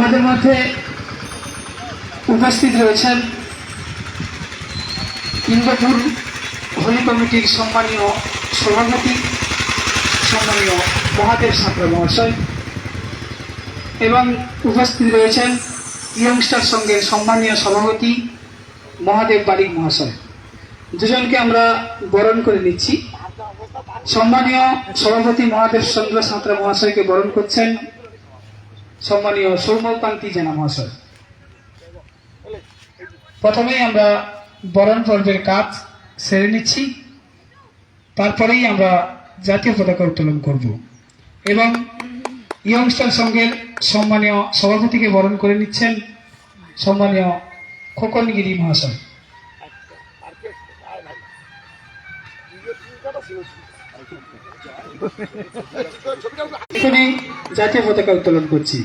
আমাদের মধ্যে উপস্থিত রয়েছেন ইন্দ্রপুর হোলি কমিটির সম্মানীয় সভাপতি, সম্মানীয় মহাদেব সাঁতরা মহাশয়, এবং উপস্থিত রয়েছেন ইয়ংস্টার সঙ্গের সম্মানীয় সভাপতি মহাদেব বারিক মহাশয়। দুজনকে আমরা বরণ করে নিচ্ছি। সম্মানীয় সভাপতি মহাদেব চন্দ্র সাঁতরা মহাশয়কে বরণ করছেন। সম্মানীয় সৌম্যকান্তি জেনা মহাশয়। প্রথমেই আমরা বরণ পর্বের কাজ সেরে নিচ্ছি। তারপরেই আমরা জাতীয় পতাকা উত্তোলন করব। এবং ইয়ংস্টার সঙ্গের সম্মানীয় সভাপতিকে বরণ করে নিচ্ছেন সম্মানীয় খোকনগিরি মহাশয়। এখানে জাতীয় পতাকা উত্তোলন করছি।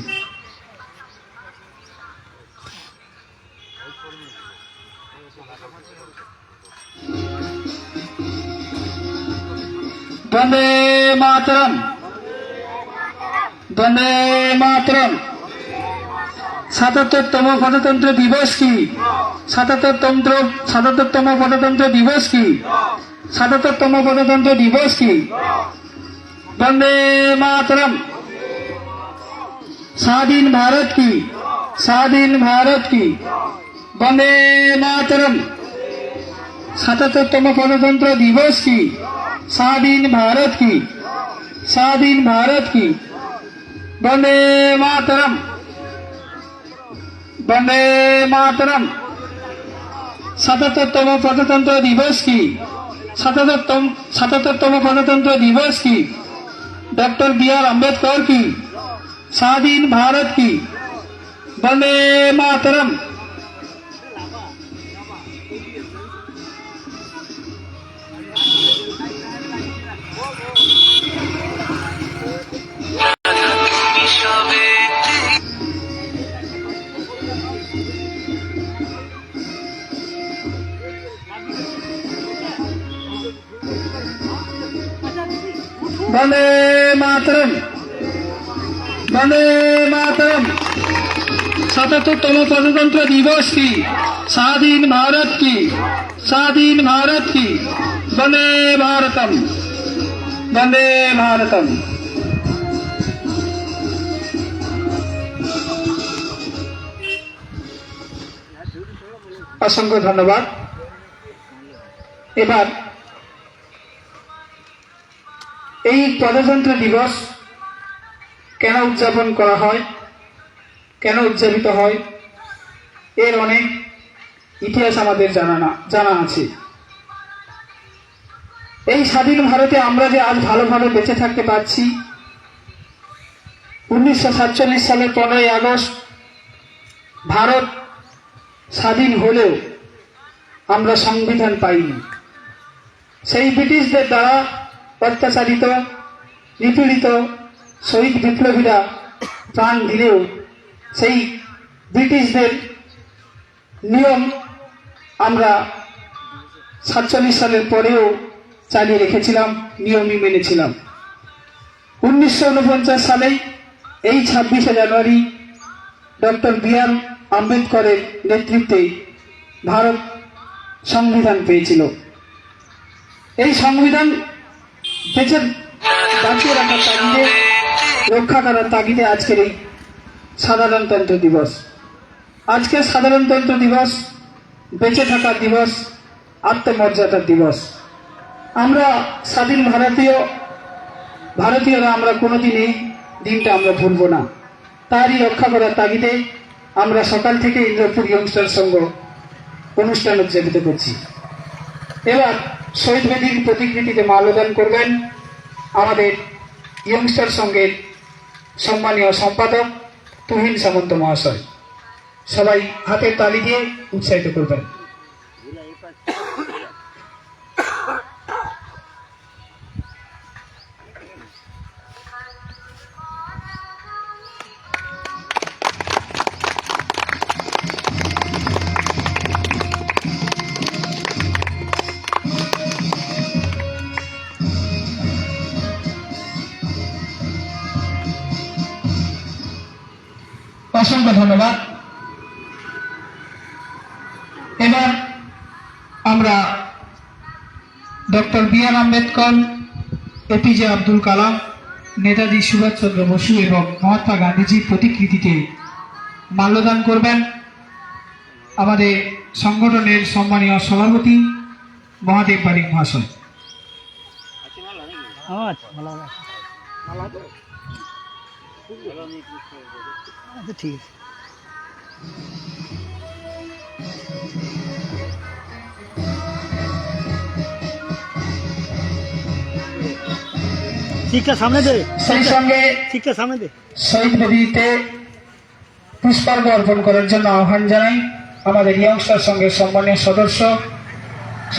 বন্দে মাতরম। বন্দে মাতরম। সাতাত্তরতম গণতন্ত্র দিবস কি? সাতাত্তরতন্ত্র সাতাত্তরতম গণতন্ত্র দিবস কি? সাতাত্তরতম গণতন্ত্র দিবস কি? বন্দে মাতরম। স্বাধীন ভারত কি? স্বাধীন ভারত কি? বন্দে মাতরম। সাতাত্তরতম গণতন্ত্র দিবস কি? স্বাধীন ভারত কি? স্বাধীন ভারত কি? বন্দে মাতরম। বন্দে মাতরম। সাতাত্তরতম প্রজাতন্ত্র দিবস কি? সাতাত্তরতম সাতাত্তরতম প্রজাতন্ত্র দিবস কি? ডক্টর বি আর আম্বেদকর কি স্বাধীন ভারত কি বন্দে মাতরম বন্দে মাতরম বন্দে মাতরম সাতাত্তরতম প্রজাতন্ত্র দিবস কি স্বাধীন ভারত কি স্বাধীন ভারত কি বন্দে ভারতম বন্দে ভারতম অসংখ্য ধন্যবাদ এবার এই প্রজাতন্ত্র দিবস কেন উদযাপন করা হয়? কেন উদযাপিত হয়? এর অনেক ইতিহাস আমাদের জানা না, জানা আছে। এই স্বাধীন ভারতে আমরা যে আজ ভালোভাবে বেঁচে থাকতে পারছি, উনিশশো সাতচল্লিশ সালের পনেরোই আগস্ট ভারত স্বাধীন হলেও আমরা সংবিধান পাইনি। সেই ব্রিটিশদের দ্বারা অত্যাচারিত নিপীড়িত, শহীদ বিপ্লবীরা প্রাণ দিলেও সেই ব্রিটিশদের নিয়ম আমরা সাতচল্লিশ সালের পরেও চালিয়ে রেখেছিলাম, নিয়মই মেনেছিলাম। উনিশশো উনপঞ্চাশ সালেই এই ছাব্বিশে জানুয়ারি ডক্টর বি আর আম্বেদকরের নেতৃত্বে ভারত সংবিধান পেয়েছিল। এই সংবিধান বেঁচে বাঁচিয়ে রাখার তাগিদে, রক্ষা করার তাগিদে আজকের এই সাধারণতন্ত্র দিবস। আজকের সাধারণতন্ত্র দিবস, বেঁচে থাকার দিবস, আত্মমর্যাদার দিবস। আমরা স্বাধীন ভারতীয়, ভারতীয়রা আমরা কোনোদিন এই দিনটা আমরা ভুলব না। তারই রক্ষা করার তাগিদে আমরা সকাল থেকে ইন্দ্রপুর ইয়ংস্টার সঙ্গ অনুষ্ঠান উদযাপিত করছি। এবার শহীদ বেদির প্রতিকৃতিতে মাল্যদান করবেন আমাদের ইয়ংস্টার সঙ্গের সম্মানীয় সম্পাদক তুহিন সামন্ত মহাশয়। সবাই হাতের তালি দিয়ে উৎসাহিত করবেন। ধন্যবাদ। এবার আমরা doctor B R Ambedkar APJ Abdul Kalam, Netaji Subhash Chandra Bose এবং মহাত্মা গান্ধীজির প্রতিকৃতিতে মাল্যদান করবেন আমাদের সংগঠনের সম্মানীয় সভাপতি মহাদেব বারিক মহাশয়। আচ্ছা ভালো। আচ্ছা ঠিক আছে ঠিকটা সামনে দে। সেই সঙ্গে ঠিকটা সামনে দে। শহীদ বেদিতে পুষ্পার্ঘ অর্পণ করার জন্য আহ্বান জানাই আমাদের ইয়ংস্টার সঙ্গে সম্মানীয় সদস্য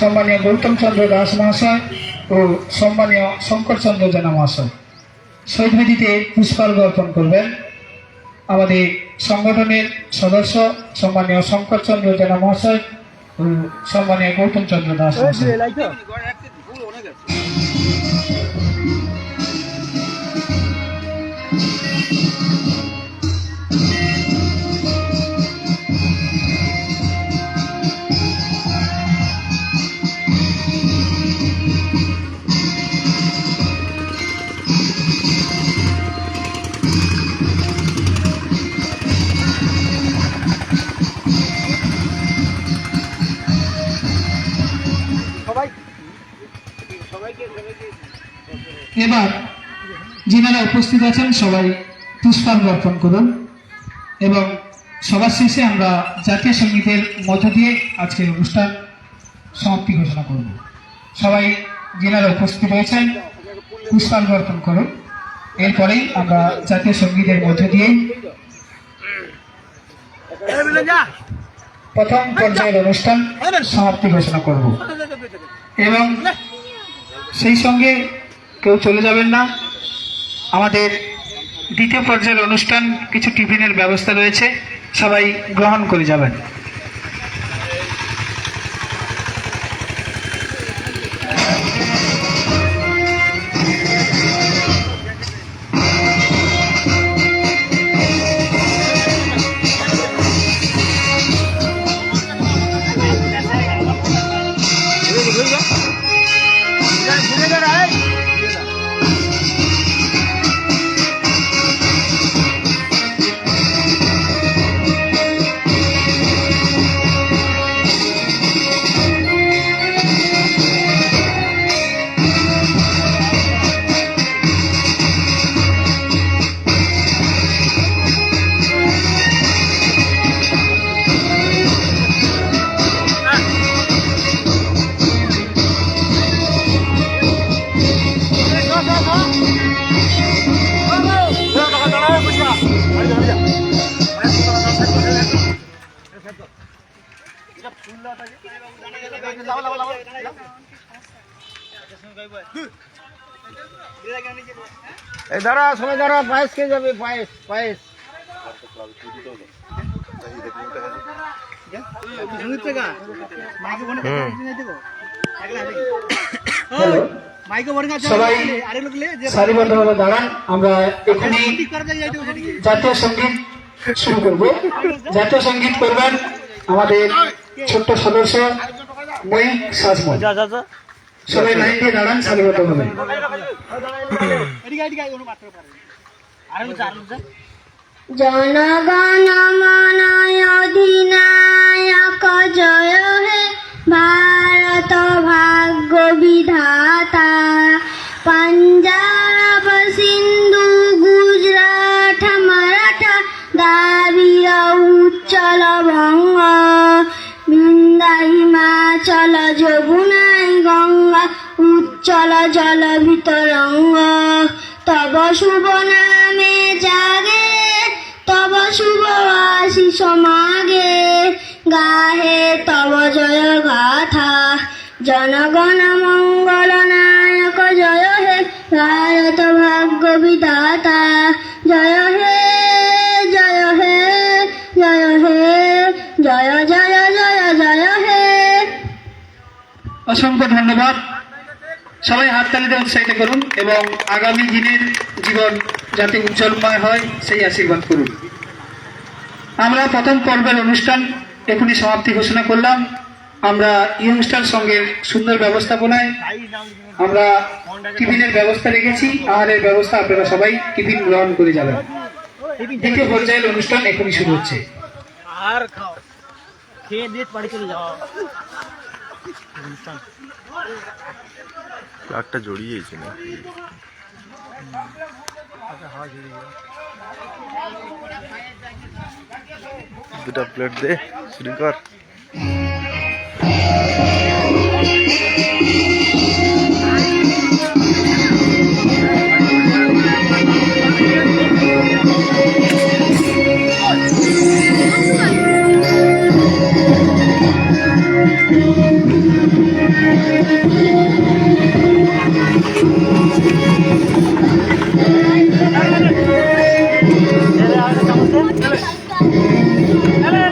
সম্মানীয় গৌতম চন্দ্র দাস মহাশয় ও সম্মানীয় শঙ্কর চন্দ্র জানা মহাশয়। শহীদ বেদিতে পুষ্পার্ঘ অর্পণ করবেন। আমাদের সংগঠনের সদস্য সম্মানীয় শঙ্কর চন্দ্র জেলা মহাশয় সম্মানীয় গৌতম চন্দ্র দাস মহাশয়। এবার যিনারা উপস্থিত আছেন, সবাই পুষ্পার্ঘ অর্পণ করুন। এবং সবার শেষে আমরা জাতীয় সঙ্গীতের মধ্য দিয়ে আজকের অনুষ্ঠান সমাপ্তি ঘোষণা করব। সবাই যিনারা উপস্থিত রয়েছেন পুষ্পার্ঘ অর্পণ করুন। এরপরেই আমরা জাতীয় সঙ্গীতের মধ্য দিয়ে প্রথম পর্যায়ের অনুষ্ঠান সমাপ্তি ঘোষণা করব। এবং সেই সঙ্গে কেউ চলে যাবেন না। আমাদের দ্বিতীয় পর্যায়ের অনুষ্ঠান, কিছু টিফিনের ব্যবস্থা রয়েছে। সবাই গ্রহণ করে যাবেন। এই দাঁড়া সবাই দাঁড়া পায়েস খেয়ে যাবে পায়েস পায়েস। সারিবদ্ধভাবে দাঁড়ান আমরা এখানে জাতীয় সংগীত শুরু করব। জাতীয় সংগীত করবেন আমাদের ছোট্ট সদস্য সাজমল। সবাই লাইন দিয়ে দাঁড়ান হবে জনগণ মন অধিনায়ক জয় হে ভারত ভাগ্য বিধাতা জল ভিতরঙ্গ, তব শুভ নামে জাগে, তব শুভ আশিস মাগে। গাহে তব জয় গাথা, জনগণ মঙ্গল নায়ক জয় হে, ভারত ভাগ্য বিধাতা, জয় হে জয় হে জয় হে, জয় জয় জয় জয় হে। অসংখ্য ধন্যবাদ। সবাই হাততালিতে উৎসাহিত করুন এবং আগামী দিনের জীবন যাতে উজ্জ্বলময় হয়, সেই আশীর্বাদ করুন। আমরা প্রথম পর্বের অনুষ্ঠান এখনই সমাপ্তি ঘোষণা করলাম। আমরা ইয়ংস্টার সঙ্গে সুন্দর ব্যবস্থাপনায় আমরা টিফিনের ব্যবস্থা রেখেছি, আহারের ব্যবস্থা আপনারা সবাই টিফিন গ্রহণ করে যাবেন। দ্বিতীয় পর্যায়ের অনুষ্ঠান এখনই শুরু হচ্ছে। আর খাও, খেয়ে দিয়ে চলে যাও। প্লাগটা জড়িয়েছে না দুটা প্লেট দে শুরু কর Evet.